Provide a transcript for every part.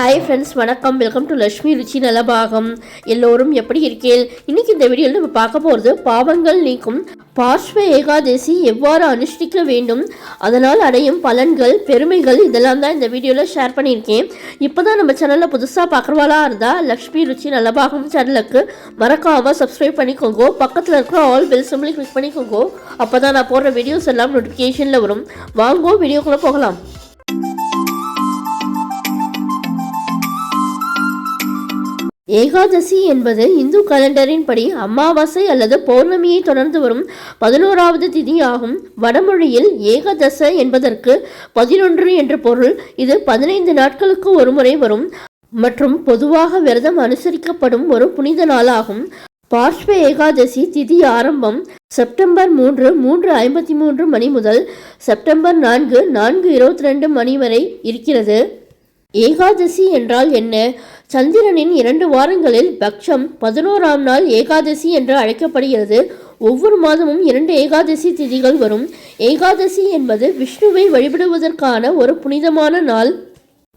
Hi friends வணக்கம். Welcome to Lakshmi Ruchi Nalabagam. எல்லோரும் எப்படி இருக்கீள் இன்னைக்கு இந்த வீடியோவில் நம்ம பார்க்க போகிறது பாவங்கள் நீக்கும். பார்ஷ்வ ஏகாதசி எவ்வாறு அனுஷ்டிக்க வேண்டும்? அதனால் அடையும் பலன்கள் பெருமைகள் இதெல்லாம் தான் இந்த வீடியோவில் ஷேர் பண்ணியிருக்கேன். இப்போ தான் நம்ம சேனலில் புதுசாக பார்க்குறவாளா இருந்தால் லக்ஷ்மி ருச்சி நலபாகம் சேனலுக்கு மறக்காமல் சப்ஸ்கிரைப் பண்ணிக்கோங்க. பக்கத்தில் இருக்கிற ஆல் பெல் சிம்பிளை கிளிக் பண்ணிக்கோங்க. அப்போ தான் நான் போடுற வீடியோஸ் எல்லாம் நோட்டிஃபிகேஷனில் வரும். வாங்கோ வீடியோக்குள்ளே போகலாம். ஏகாதசி என்பது இந்து கலண்டரின் படி அமாவாசை அல்லது பௌர்ணமியை தொடர்ந்து வரும் பதினோராவது திதி ஆகும் வடமொழியில் ஏகாதச என்பதற்கு பதினொன்று என்ற பொருள். இது பதினைந்து நாட்களுக்கு ஒருமுறை வரும் மற்றும் பொதுவாக விரதம் அனுசரிக்கப்படும் ஒரு புனித நாளாகும். பார்ஷ்வ ஏகாதசி திதி ஆரம்பம் செப்டம்பர் மூன்று மூன்று ஐம்பத்தி மூன்று மணி முதல் செப்டம்பர் நான்கு நான்கு இருபத்தி ரெண்டு மணி வரை இருக்கிறது. ஏகாதசி என்றால் என்ன? சந்திரனின் இரண்டு வாரங்களில் பக்ஷம் பதினோராம் நாள் ஏகாதசி என்று அழைக்கப்படுகிறது. ஒவ்வொரு மாதமும் இரண்டு ஏகாதசி திதிகள் வரும். ஏகாதசி என்பது விஷ்ணுவை வழிபடுவதற்கான ஒரு புனிதமான நாள்.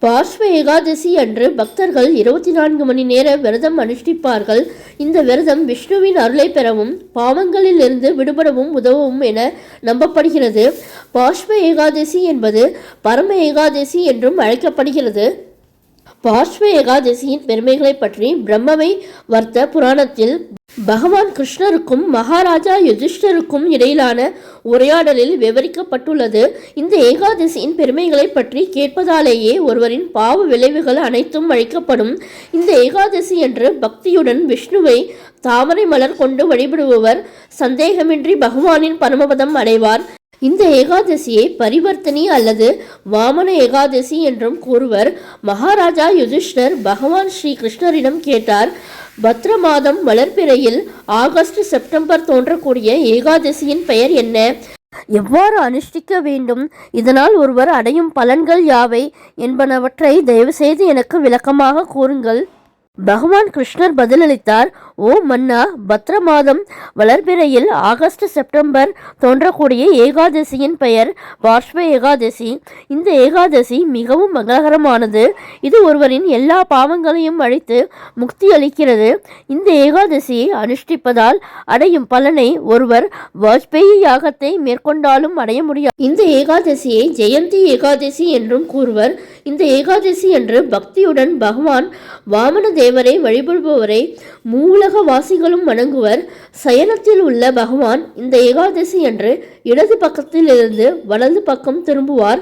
பார்ஷ்வ ஏகாதசி அன்று பக்தர்கள் இருபத்தி நான்கு மணி நேர விரதம் அனுஷ்டிப்பார்கள். இந்த விரதம் விஷ்ணுவின் அருளை பெறவும் பாவங்களிலிருந்து விடுபடவும் உதவும் என நம்பப்படுகிறது. பார்ஷ்வ ஏகாதசி என்பது பரம ஏகாதசி என்றும் அழைக்கப்படுகிறது. பார்ஷ்வ ஏகாதசியின் பெருமைகளை பற்றி பிரம்மவை வர்த்த புராணத்தில் பகவான் கிருஷ்ணருக்கும் மகாராஜா யுதிஷ்டருக்கும் இடையிலான உரையாடலில் விவரிக்கப்பட்டுள்ளது. இந்த ஏகாதசியின் பெருமைகளை பற்றி கேட்பதாலேயே ஒருவரின் பாவ விளைவுகள் அனைத்தும் அழிக்கப்படும். இந்த ஏகாதசி என்று பக்தியுடன் விஷ்ணுவை தாமரை மலர் கொண்டு வழிபடுபவர். சந்தேகமின்றி பகவானின் பரமபதம் அடைவார். இந்த ஏகாதசியை பரிவர்த்தனி அல்லது வாமன ஏகாதசி என்றும் கூறுவர். மகாராஜா யுதிஷ்டர் பகவான் ஸ்ரீ கிருஷ்ணரிடம் கேட்டார் பத்ர மாதம் வளர்ப்பிறையில் ஆகஸ்ட் செப்டம்பர் தோன்றக்கூடிய ஏகாதசியின் பெயர் என்ன? எவ்வாறு அனுஷ்டிக்க வேண்டும்? இதனால் ஒருவர் அடையும் பலன்கள் யாவை? என்பனவற்றை தயவுசெய்து எனக்கு விளக்கமாக கூறுங்கள். பகவான் கிருஷ்ணர் பதிலளித்தார் ஓ மன்னா பத்ர மாதம் வளர்பிறையில் ஆகஸ்ட் செப்டம்பர் தோன்றக்கூடிய ஏகாதசியின் பெயர் பார்ஷ்வ ஏகாதசி. இந்த ஏகாதசி மிகவும் மங்களகரமானது. இது ஒருவரின் எல்லா பாவங்களையும் அழித்து முக்தி அளிக்கிறது. இந்த ஏகாதசியை அனுஷ்டிப்பதால் அடையும் பலனை ஒருவர் வாஜ்பேயி யாகத்தை மேற்கொண்டாலும் அடைய முடியாது. இந்த ஏகாதசியை ஜெயந்தி ஏகாதசி என்றும் கூறுவர். இந்த ஏகாதசி என்று பக்தியுடன் பகவான் வாமன தேவரை வழிபடுபவரை மூல மூலக வாசிகளும் வணங்குவர். சயனத்தில் உள்ள பகவான் இந்த ஏகாதசி அன்று இடது பக்கத்திலிருந்து வலது பக்கம் திரும்புவார்.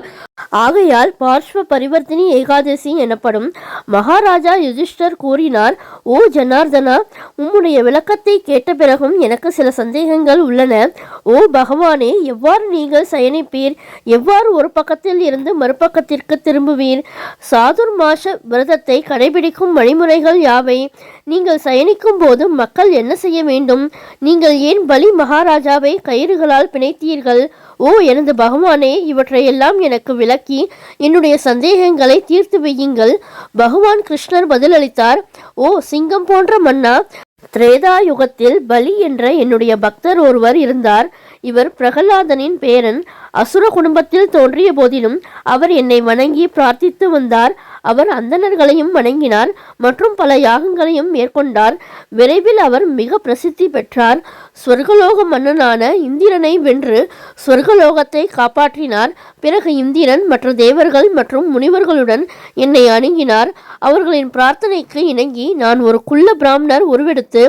ஆகையால் பார்ஷ்வ பரிவர்த்தினி ஏகாதசி எனப்படும் மகாராஜா யுதிஷ்டர் கூறினார் ஓ ஜனார்தனா உம்முடைய விளக்கத்தை கேட்ட பிறகும் எனக்கு சில சந்தேகங்கள் உள்ளன. ஓ பகவானே எவ்வாறு நீங்கள் சயனிப்பீர்? எவ்வாறு ஒரு பக்கத்தில் இருந்து மறுபக்கத்திற்கு திரும்புவீர்? சாதுர் மாச விரதத்தை கடைபிடிக்கும் வழிமுறைகள் யாவை? நீங்கள் சயனிக்கும் போது மக்கள் என்ன செய்ய வேண்டும்? நீங்கள் ஏன் பலி மகாராஜாவை கயிறுகளால் பிணைத்தீர்கள்? ஓ எனது பகவானே இவற்றையெல்லாம் எனக்கு விளக்கி என்னுடைய சந்தேகங்களை தீர்த்து வையுங்கள். பகவான் கிருஷ்ணர் பதிலளித்தார் ஓ சிங்கம் போன்ற மன்னா திரேதா யுகத்தில் பலி என்ற என்னுடைய பக்தர் ஒருவர் இருந்தார். இவர் பிரகலாதனின் பேரன் அசுர குடும்பத்தில் தோன்றிய போதிலும் அவர் என்னை வணங்கி பிரார்த்தித்து வந்தார். அவர் அந்தணர்களையும் வணங்கினார் மற்றும் பல யாகங்களையும் மேற்கொண்டார். விரைவில் அவர் மிக பிரசித்தி பெற்றார். சொர்க்கலோக மன்னனான இந்திரனை வென்று சொர்க்கலோகத்தை காப்பாற்றினார். பிறகு இந்திரன் மற்ற தேவர்கள் மற்றும் முனிவர்களுடன் என்னை அணுகினார். அவர்களின் பிரார்த்தனைக்கு இணங்கி நான் ஒரு குள்ள பிராமணர் உருவெடுத்து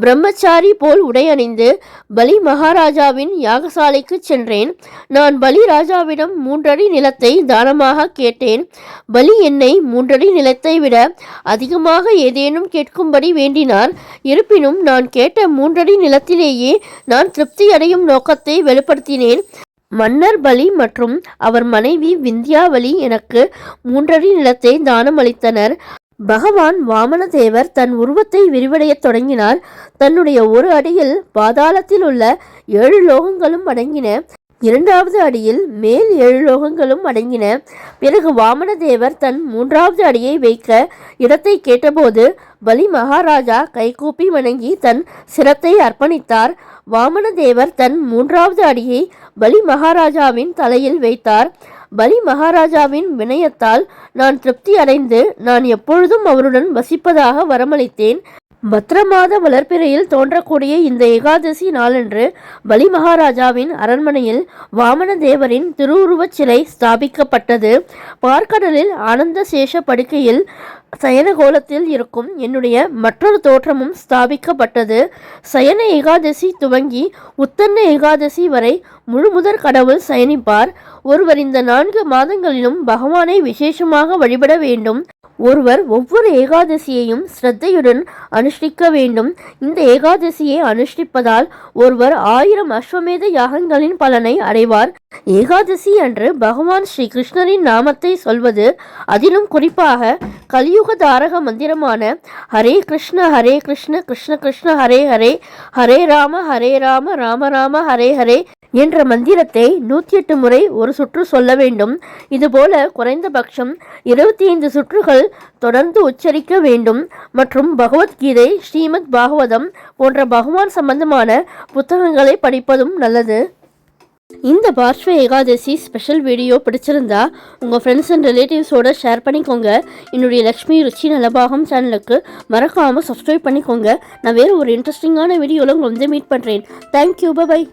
பிரம்மச்சாரி போல் உடையணிந்து பலி மகாராஜாவின் யாகசாலைக்கு சென்றேன். நான் பலி ராஜாவிடம் மூன்றடி நிலத்தை தானமாக கேட்டேன். பலி என்னை மூன்றடி நிலத்தை விட அதிகமாக ஏதேனும் கேட்கும்படி வேண்டினார். இருப்பினும் நான் கேட்ட மூன்றடி நிலத்திலேயே நான் திருப்தி அடையும் நோக்கத்தை வெளிப்படுத்தினேன். மன்னர் பலி மற்றும் அவர் மனைவி விந்தியாவலி எனக்கு மூன்றடி நிலத்தை தானம் அளித்தனர் பகவான் வாமனதேவர் தன் உருவத்தை விரிவடையத் தொடங்கினார். தன்னுடைய ஒரு அடியில் பாதாளத்தில் உள்ள ஏழு லோகங்களும் அடங்கின இரண்டாவது அடியில் மேல் ஏழு லோகங்களும் அடங்கின. பிறகு வாமனதேவர் தன் மூன்றாவது அடியை வைக்க இடத்தை கேட்டபோது பலி மகாராஜா கைகூப்பி வணங்கி தன் சிரத்தை அர்ப்பணித்தார். வாமனதேவர் தன் மூன்றாவது அடியை பலி மகாராஜாவின் தலையில் வைத்தார். பலி மகாராஜாவின் வினயத்தால் நான் திருப்தி அடைந்து நான் எப்பொழுதும் அவருடன் வசிப்பதாக வரமளித்தேன். பத்ரமாத வளர்ப்பிறையில் தோன்றக்கூடிய இந்த ஏகாதசி நாளன்று பலி மகாராஜாவின் அரண்மனையில் வாமன தேவரின் திருவுருவச் சிலை ஸ்தாபிக்கப்பட்டது. பார்க்கடலில் ஆனந்த சேஷ படுக்கையில் சயனகோலத்தில் இருக்கும் என்னுடைய மற்றொரு தோற்றமும் ஸ்தாபிக்கப்பட்டது. சயன ஏகாதசி துவங்கி உத்தன்ன ஏகாதசி வரை முழுமுதற் கடவுள் சயனிப்பார். ஒருவர் இந்த நான்கு மாதங்களிலும் பகவானை விசேஷமாக வழிபட வேண்டும். ஒருவர் ஒவ்வொரு ஏகாதசியையும் ஸ்ரத்தையுடன் அனுஷ்டிக்க வேண்டும். இந்த ஏகாதசியை அனுஷ்டிப்பதால் ஒருவர் ஆயிரம் அஸ்வமேத யாகங்களின் பலனை அடைவார். ஏகாதசி அன்று பகவான் ஸ்ரீ கிருஷ்ணரின் நாமத்தை சொல்வது அதிலும் குறிப்பாக கலியுக தாரக மந்திரமான ஹரே கிருஷ்ண ஹரே கிருஷ்ண கிருஷ்ண கிருஷ்ண ஹரே ஹரே ஹரே ராம ஹரே ராம ராம ராம ஹரே ஹரே என்ற மந்திரத்தை நூற்றி எட்டு முறை ஒரு சுற்று சொல்ல வேண்டும். இதுபோல குறைந்தபட்சம் இருபத்தி ஐந்து சுற்றுகள் தொடர்ந்து உச்சரிக்க வேண்டும். மற்றும் பகவத்கீதை ஸ்ரீமத் பாகவதம் போன்ற பகவான் சம்பந்தமான புத்தகங்களை படிப்பதும் நல்லது. இந்த பார்ஷ்வ ஏகாதசி ஸ்பெஷல் வீடியோ பிடிச்சிருந்தா உங்கள் ஃப்ரெண்ட்ஸ் அண்ட் ரிலேட்டிவ்ஸோடு ஷேர் பண்ணிக்கோங்க. என்னுடைய லக்ஷ்மி ருச்சி நலபாகம் சேனலுக்கு மறக்காமல் சப்ஸ்கிரைப் பண்ணிக்கோங்க. நான் வேறு ஒரு இன்ட்ரெஸ்டிங்கான வீடியோவில் உங்களை வந்து மீட் பண்ணுறேன் தேங்க்யூ பபாய்